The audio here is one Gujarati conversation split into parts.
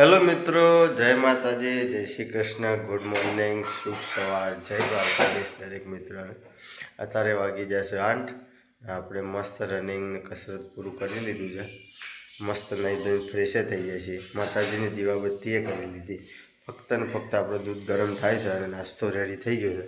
હેલો મિત્રો, જય માતાજી, જય શ્રી કૃષ્ણ, ગુડ મોર્નિંગ, શુભ સવાર, જય દ્વારકાધીશ દરેક મિત્રોને. અત્યારે વાગી જશે આઠ, આપણે મસ્ત રનિંગ કસરત પૂરું કરી લીધું છે. મસ્ત નહીં ધોઈ ફ્રેશે થઈ જાય છે માતાજીની દીવાબત્તીએ કરી લીધી. ફક્ત ને ફક્ત આપણું દૂધ ગરમ થાય છે અને નાસ્તો રેડી થઈ ગયો છે.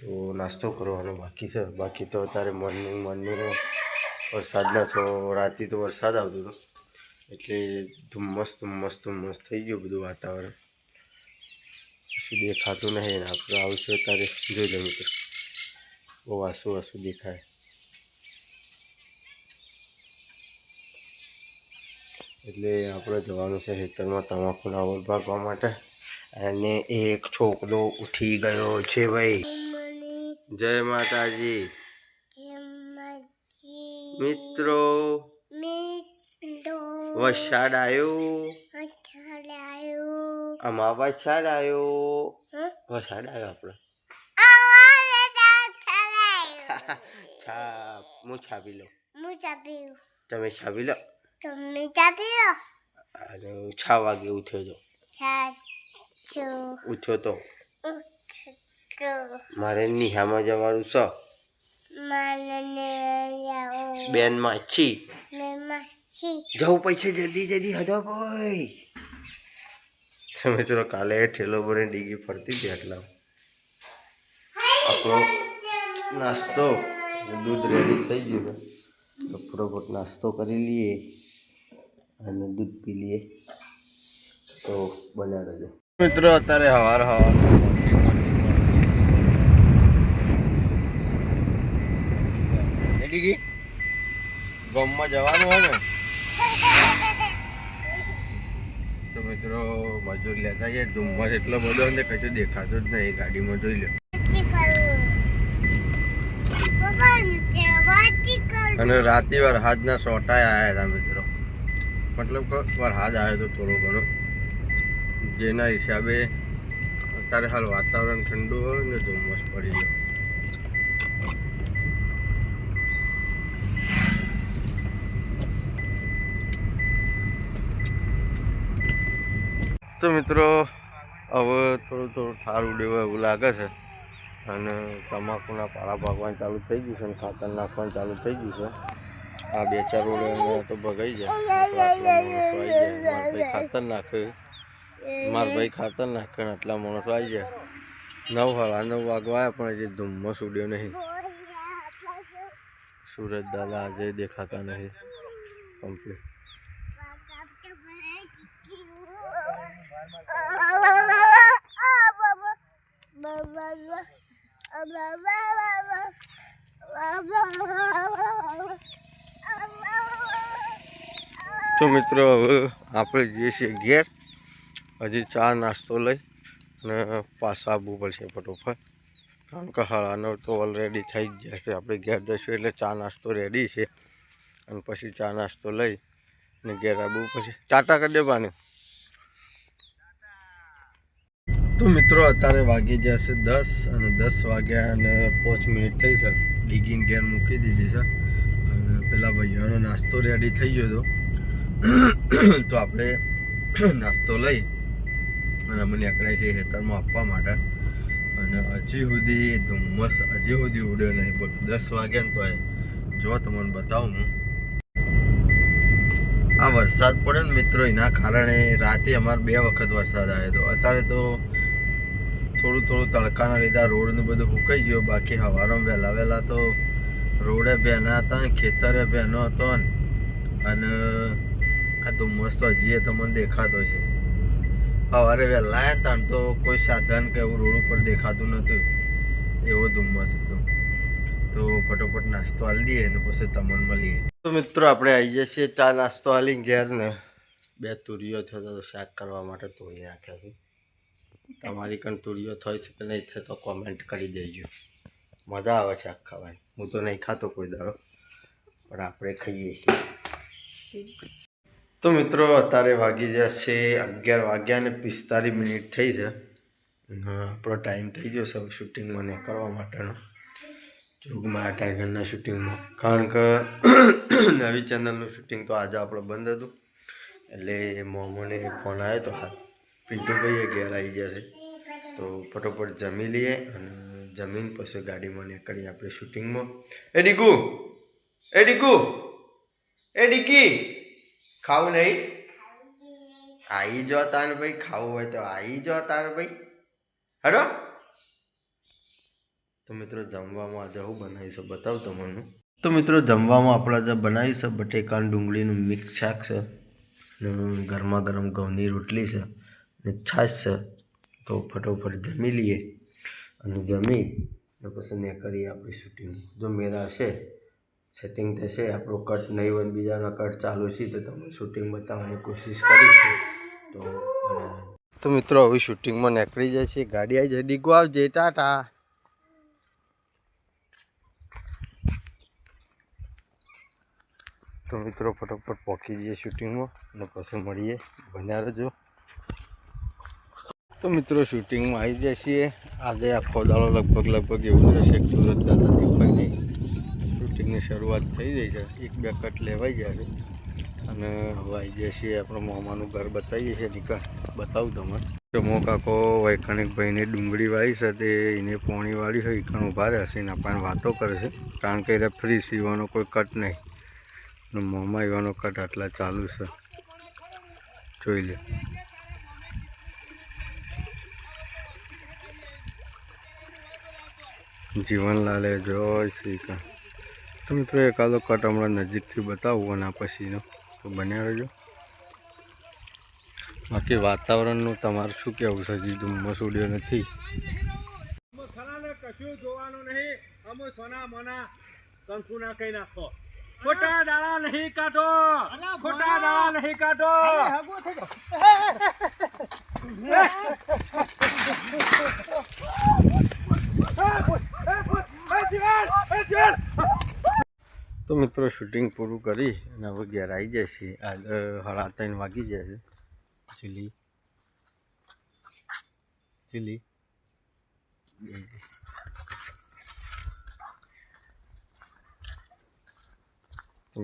તો નાસ્તો કરવાનો બાકી છે. બાકી તો અત્યારે મોર્નિંગ મોર્નિંગ વરસાદના છો રાતે તો વરસાદ આવતો હતો. એટલે ધુમ્મસ ધુમ્મસ ધુમ્મસ થઈ ગયું બધું વાતાવરણ. પછી દેખાતું નહીં આપણે આવશે ત્યારે જોઈ મિત્રો. બહુ આસુ આંસુ દેખાય. એટલે આપણે જવાનું છે ખેતરમાં તમાકુના ઓર ભાગવા માટે. અને એક છોકરો ઉઠી ગયો છે ભાઈ. જય માતાજી. મિત્રો વરસાદ આવ્યો આમાં વરસાદ આવ્યો વરસાદ આવ્યો આપણે છાપ હું છાપી લઉં. તમે છાપી લો. અને હું છ વાગે ઉઠ્યો તો. ઉઠ્યો તો. મારે નિહામાં જવાનું છે બેન માછી જવું પૈસે જલ્દી જલ્દી હદો ભાઈ. તમે ચલો કાલે ઠેલો ભરે ડીગી ફરતી હતી એટલા આપણો નાસ્તો, દૂધ રેડી થઈ ગયું છે. તો ફટોફટ નાસ્તો કરી લઈએ અને દૂધ પી લઈએ. તો બન્યા રહેજો. મિત્રો, અત્યારે હવાર હવાર. ગામમાં જવાનું હોય ને? મિત્રો, મજૂર લેતા જઈએ ધુમ્મસ એટલો બધો ને કશું દેખાતું જ નહીં, ગાડીમાં જોઈ લો અને રાતે વરસાદના સોટાય આવ્યા હતા મિત્રો. મતલબ કે વરસાદ આવ્યો હતો થોડો ઘણો. જેના હિસાબે અત્યારે હાલ વાતાવરણ ઠંડુ હોય ને ધુમ્મસ પડી ગયો. તો મિત્રો હવે થોડું થોડું ઠાર ઉડેવું એવું લાગે છે. અને તમાકુના પાળા ભાગવાનું ચાલુ થઈ ગયું છે અને ખાતર નાખવાનું ચાલુ થઈ ગયું છે. આ બે ચાર ઉડે તો ભગાઈ જાય મારા ભાઈ ખાતર નાખે. મારા ભાઈ ખાતર નાખે ને આટલા માણસો આવી જાય નવ હાળા નવ વાગવા આવ્યા પણ હજી ધુમ્મસ ઉડ્યો નહીં. સુરત દાદા આજે દેખાતા નહીં. કમ્પ્લીટ તો મિત્રો, હવે આપણે જઈએ છીએ ઘેર. હજી ચા નાસ્તો લઈ અને પાછા આવવું પડશે ફટોફટ. કારણ કે હળાનો તો ઓલરેડી થઈ જ જશે આપણે ઘેર જઈશું એટલે ચા નાસ્તો રેડી છે. અને પછી ચા નાસ્તો લઈ અને ઘેર આવવું પછી ટાટા કરી દેવાની તો મિત્રો, અત્યારે વાગી જશે દસ અને દસ વાગ્યા અને પાંચ મિનિટ થઈ છે. ડીગીને ગેર મૂકી દીધી છે. અને પેલા ભાઈઓનો નાસ્તો રેડી થઈ ગયો હતો. તો આપણે નાસ્તો લઈ અને અમે નીકળ્યા છીએ ખેતરમાં આપવા માટે. અને હજી સુધી ધુમ્મસ, હજી સુધી ઉડ્યો નહીં. બોલો, દસ વાગ્યા ને તો જો તમને બતાવું હું. આ વરસાદ પડે ને મિત્રો, એના કારણે રાતે અમારે બે વખત વરસાદ આવ્યો હતો. અત્યારે તો થોડું થોડું તડકાના લીધા રોડનું બધું ફૂંકાઈ ગયું. બાકી હવારમાં વહેલા વહેલા તો રોડે બહેના હતા ખેતરે બહેનો હતો અને આ ધુમ્મસ તો હજી તમને દેખાતો છે. સવારે વહેલા આવ્યા ને તો કોઈ સાધન કે એવું રોડ ઉપર દેખાતું નહોતું. એવો ધુમ્મસ હતો. તો ફટોફટ નાસ્તો હાલી દઈએ ને પછી તમને મળીએ. તો મિત્રો આપણે આવી જઈએ છીએ. ચા નાસ્તો હાલી ઘેર ને બે તુરીઓ થયો તો શાક કરવા માટે તોડી નાખ્યા છે. તમારી કણ તુરીઓ થઈ છે કે નહીં થાય તો કોમેન્ટ કરી દેજો. મજા આવે શાક ખાવાની હું તો નહીં ખાતો કોઈ દાડો, પણ આપણે ખાઈએ તો મિત્રો, અત્યારે વાગી જશે અગિયાર વાગ્યા ને પિસ્તાલીસ મિનિટ થઈ છે. આપણો ટાઈમ થઈ ગયો છે શૂટિંગમાં નીકળવા માટેનો. જોગમાં ટાઈગરના શૂટિંગમાં કારણ કે નવી ચેનલનું શૂટિંગ તો આજે આપણે બંધ હતું. એટલે મોમોને ફોન આવ્યો તો હાલ પિન્ટુભાઈએ ઘેર આવી ગયા છે. તો ફટોફટ જમી લઈએ અને જમીન પછી ગાડીમાં નીકળીએ આપણે શૂટિંગમાં. એ ડીકુ એ ડીકુ, એ ડીકી, ખાવું નહીં? આવી જો તાને ભાઈ, ખાવું હોય તો આવી જો તાર ભાઈ. હરો તો મિત્રો જમવામાં આજે હું બનાવીશું બતાવું તમને. તો મિત્રો જમવામાં આપણે જે બનાવીશું છે બટેકા ડુંગળીનું મિક્સ શાક છે. ગરમા ગરમ ઘઉંની રોટલી છે. ને છાશ તો ફટોફટ જમી લઈએ અને જમી ને પછી ને આપણી શૂટિંગ જો મેરા છે સેટિંગ થશે, આપણો કટ નહીં હોય બીજાના કટ ચાલુ છે, તો તમને શૂટિંગ બતાવવાની કોશિશ કરીશું. તો તો મિત્રો, હવે શૂટિંગમાં નીકળી જાય છે, ગાડી આવી જાય, ડીગો આવજે, ટાટા. તો મિત્રો, ફટોફટ પહોંચી જઈએ શૂટિંગમાં અને પછી મળીએ. બન્યા રહેજો તો મિત્રો, શૂટિંગમાં આવી જાય છીએ. આજે આખો દાડો લગભગ લગભગ એવું રહેશે કે સુરત દાદા દેખાય શૂટિંગની શરૂઆત થઈ જાય છે. એક બે કટ લેવાઈ છે. અને હવે આવી જાય છીએ આપણે મોમાનું ઘર બતાવીએ છીએ. નીકળ બતાવું તમને. ચમો કાકો વૈકાનિકભાઈને ડુંગળી વાવી છે, તે એને પોણી વાળી હોય, ઈકણ ઊભા રહેશે એના પણ વાતો કરે છે. કારણ કે એને ફ્રી સીવાનો કોઈ કટ નહીં. મોંમાં એવાનો કટ આટલા ચાલુ છે. જોઈ લે. જીવનલાલે જય શ્રી કૃષ્ણ. તો મિત્રો એકાદો કટ હમણાં નજીકથી બતાવું અને આ પછીનો. તો બન્યા રહેજો. બાકી વાતાવરણનું તમારું શું કહેવું છે? હજી ધુમ્મસ ઉડ્યો નથી. કશું જોવાનું નહીં. અમે સોના મોના કંકુ ના કઈ નાખો. ખોટા દાળા નહીં કાઢો. ખોટા દાળા નહીં કાઢો તો મિત્રો શૂટિંગ પૂરું કરી અને હવે ઘેર આવી જાય છે. સાડા ત્રણ વાગી જાય છે. ચીલી. ચીલી.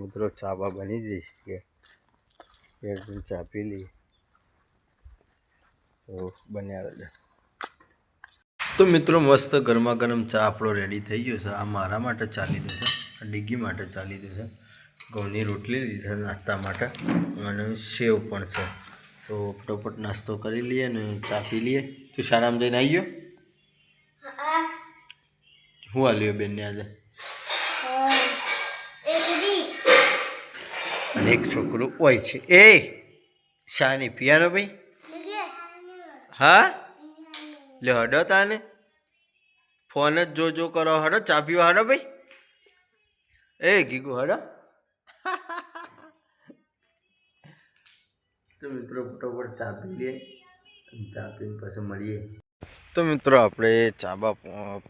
મિત્રો, ચા બા બની જઈશ કે? ચા પી લઈએ તો બન્યા રહેજો. તો મિત્રો મસ્ત ગરમા ગરમ ચા આપણો રેડી થઈ ગયો છે. આ મારા માટે ચાલી દેશે આ ડીગી માટે ચાલી દેશે ઘઉંની રોટલી લીધી છે નાસ્તા માટે. અને સેવ પણ છે. તો ફટોફટ નાસ્તો કરી લઈએ અને ચા પી લઈએ. તું શાળામાં જઈને આવી ગયો? હું આલ્યો બેનને આજે? અને એક છોકરો હોય છે. એ શાની પિયાનો ભાઈ? હા? લે હડો તાને. ફોન જ જો જો કરો હડો ચા પીવો હડો ભાઈ. એ ગીગુ હડો. તો મિત્રો ફટોફટ ચા પી લઈએ ચા પીને પછી મળીએ. તો મિત્રો આપણે ચાબા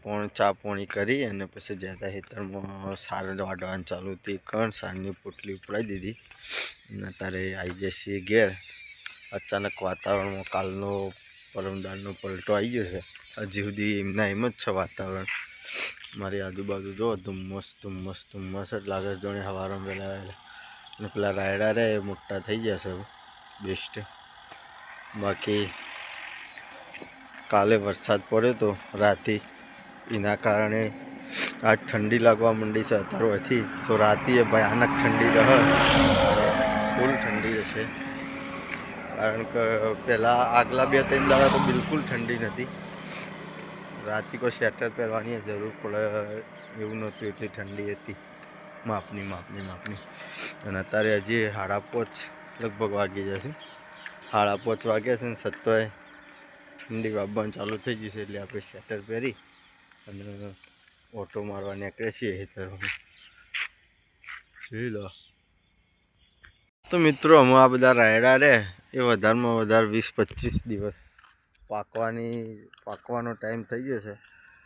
પોણ ચા પોણી કરી અને પછી જતા હેતરમાં સાર વાઢવાનું ચાલુ હતી કણ સારની પોટલી ઉપડાવી દીધી. અને અત્યારે આવી જશે ઘેર. અચાનક વાતાવરણમાં કાલનો પરમદારનો પલટો આવી ગયો છે. હજી સુધી એમના એમ જ છે વાતાવરણ. મારી આજુબાજુ જો ધુમ્મસ ધુમ્મસ ધુમ્મસ જ લાગે જોણે હવારમાં વહેલા વહેલા. અને પેલા રાયડા રે, મોટા થઈ જશે છે બેસ્ટ બાકી કાલે વરસાદ પડ્યો તો રાતે એના કારણે આજ ઠંડી લાગવા માંડી છે. અત્યારથી તો રાતે ભયાનક ઠંડી રહે. ફૂલ ઠંડી રહેશે. કારણ કે પહેલાં આગલા બે ત્રણ દાડા તો બિલકુલ ઠંડી નથી. રાતે કોઈ સ્વેટર પહેરવાની જરૂર પડે એવું નહોતું, એટલી ઠંડી હતી. માપની માપની માપની. અને અત્યારે હજી સાડા પાંચ લગભગ વાગી જશે સાડા પાંચ વાગ્યા છે ને સત્તોય ઠંડી વાપવાનું ચાલુ થઈ જશે એટલે આપણે સ્વેટર પહેરી અને ઓટો મારવા નીકળે છીએ એ તરફ જોઈ તો મિત્રો, અમે આ બધા રાયડા રે, એ વધારેમાં વધારે વીસ પચીસ દિવસ પાકવાની, પાકવાનો ટાઈમ થઈ ગયો છે.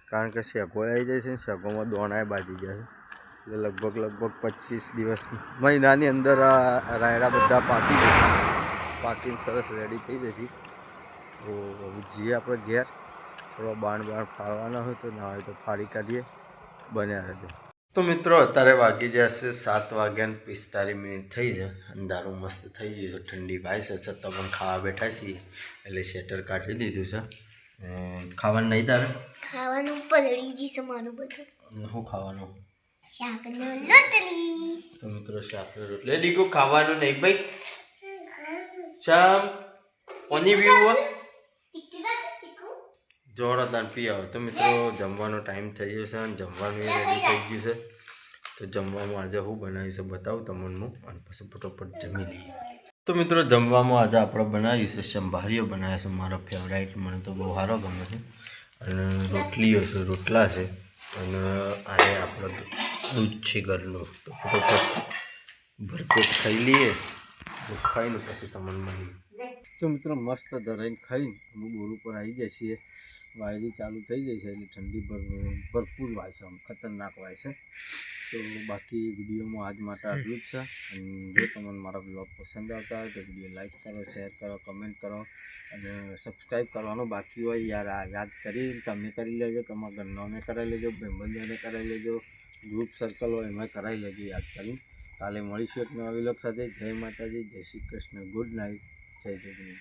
કારણ કે શેકો આવી જાય છે ને, શેગોમાં દોણાએ બાજી ગયા છે. એટલે લગભગ લગભગ પચીસ દિવસ મહિનાની અંદર આ રાયડા બધા પાકી જશે પાકીને સરસ રેડી થઈ જશે. તો હવે જઈએ આપણે ઘેર. થોડો બાણ બાણ ફાળવાના હોય તો ના હોય તો ફાળી કાઢીએ. બન્યા રહેજો. તો મિત્રો અત્યારે વાગી જશે સાત વાગ્યા ને પિસ્તાલીસ મિનિટ થઈ છે. અંધારું મસ્ત થઈ ગયું છે ઠંડી ભાઈ છે છતાં પણ ખાવા બેઠા છીએ. એટલે શેટર કાઢી દીધું છે. ખાવાનું નહીં તારે? ખાવાનું પલળી જશે મારું બધું. શું ખાવાનું? શાકનો રોટલી તો મિત્રો શાક રોટલી દીકુ ખાવાનું નહીં ભાઈ? શામ કોની વ્યૂ જોડો દાન પી આવે તો મિત્રો જમવાનો ટાઈમ થઈ ગયો છે અને જમવાનું રેડી થઈ ગયું છે. તો જમવામાં આજે હું બનાવ્યું છે બતાવું તમને હું. અને પછી ફટોફટ જમી લઈએ. તો મિત્રો જમવામાં આજે આપણે બનાવ્યું છે સંભારીઓ બનાવ્યા છે. મારો ફેવરાઇટ મને તો બહુ સારો ગમે છે. અને રોટલીઓ છે રોટલા છે. અને આજે આપણે દૂધ છે ઘરનું. તો ફટોફટ ભરપેટ ખાઈ લઈએ. ખાઈને પછી તમને મળીએ. તો મિત્રો મસ્ત ધરાઈને ખાઈને અમે બોર ઉપર આવી ગયા છીએ. વાયરી ચાલુ થઈ જાય છે, એટલે ઠંડી ભર, ભરપૂર વાય છે, આમ ખતરનાક વાય છે. તો બાકી વિડીયોમાં આજ માટે આટલું જ છે. અને જો તમને મારા બ્લોગ પસંદ આવતા હોય તો વીડિયો લાઈક કરો, શેર કરો, કમેન્ટ કરો અને સબસ્ક્રાઈબ કરવાનું બાકી હોય યાર, આ યાદ કરી, તમે કરી લેજો, તમારા ઘરનાઓને કરાવી લેજો, ભાઈબંધોને કરાવી લેજો ગ્રુપ સર્કલ હોય એમાં કરાવી લેજો યાદ કરી. કાલે મળીશું એક નવા વિલોક સાથે. જય માતાજી, જય શ્રી કૃષ્ણ. ગુડ નાઇટ જય જગન્નાથ.